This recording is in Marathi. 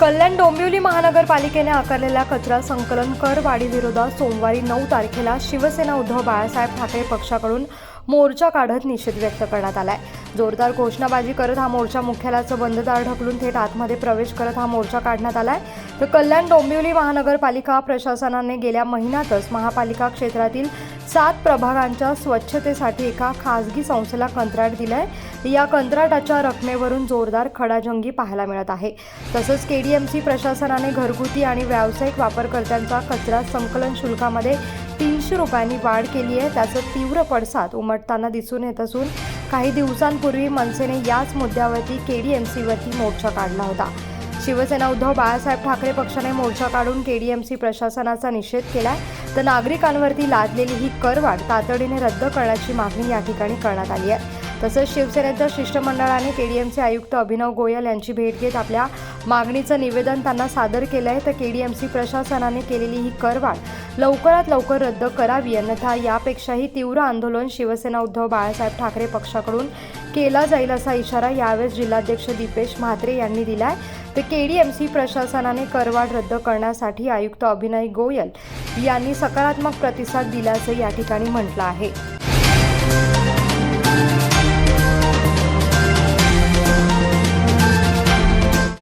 कल्याण डोंबिवली महानगरपालिकेने आकारलेल्या कचरा संकलन कर वाढीविरोधात सोमवारी नऊ तारखेला शिवसेना उद्धव बाळासाहेब ठाकरे पक्षाकडून मोर्चा काढत निषेध व्यक्त करण्यात आला आहे जोरदार घोषणाबाजी करत हा मोर्चा मुख्यालयाचं बंददार ढकलून थेट आतमध्ये प्रवेश करत हा मोर्चा काढण्यात आलाय. तर कल्याण डोंबिवली महानगरपालिका प्रशासनाने गेल्या महिन्यातच महापालिका क्षेत्रातील सात प्रभागांच्या स्वच्छतेसाठी एका खासगी संस्थेला कंत्राट दिलंय. या कंत्राटाच्या रकमेवरून जोरदार खडाजंगी पाहायला मिळत आहे. तसंच के डी एम सी प्रशासनाने घरगुती आणि व्यावसायिक वापरकर्त्यांचा कचरा संकलन शुल्कामध्ये तीनशे रुपयांनी वाढ केली आहे. त्याचं तीव्र पडसाद उमटताना दिसून येत असून काही दिवसांपूर्वी मनसेने याच मुद्द्यावरती के डी एम सीवरती मोर्चा काढला होता. शिवसेना उद्धव बाळासाहेब ठाकरे पक्षाने मोर्चा काढून के डी एम सी प्रशासनाचा निषेध केलाय. तर नागरिकांवरती लादलेली ही करवाढ तातडीने रद्द करण्याची मागणी या ठिकाणी करण्यात आली आहे. तसंच शिवसेनेच्या शिष्टमंडळाने के डी एम सी आयुक्त अभिनव गोयल यांची भेट घेत आपल्या मागणीचं निवेदन त्यांना सादर केलं आहे तर के डी एम सी प्रशासनाने केलेली ही करवाढ लवकरात लवकर रद्द करावी. अन्यथा यापेक्षाही तीव्र आंदोलन शिवसेना उद्धव बाळासाहेब ठाकरे पक्षाकडून केला जाईल असा इशारा यावेळेस जिल्हाध्यक्ष दीपेश म्हात्रे यांनी दिला आहे तर के डी एम सी प्रशासनाने करवाढ रद्द करण्यासाठी आयुक्त अभिनय गोयल यांनी सकारात्मक प्रतिसाद दिल्याचं या ठिकाणी म्हटलं आहे.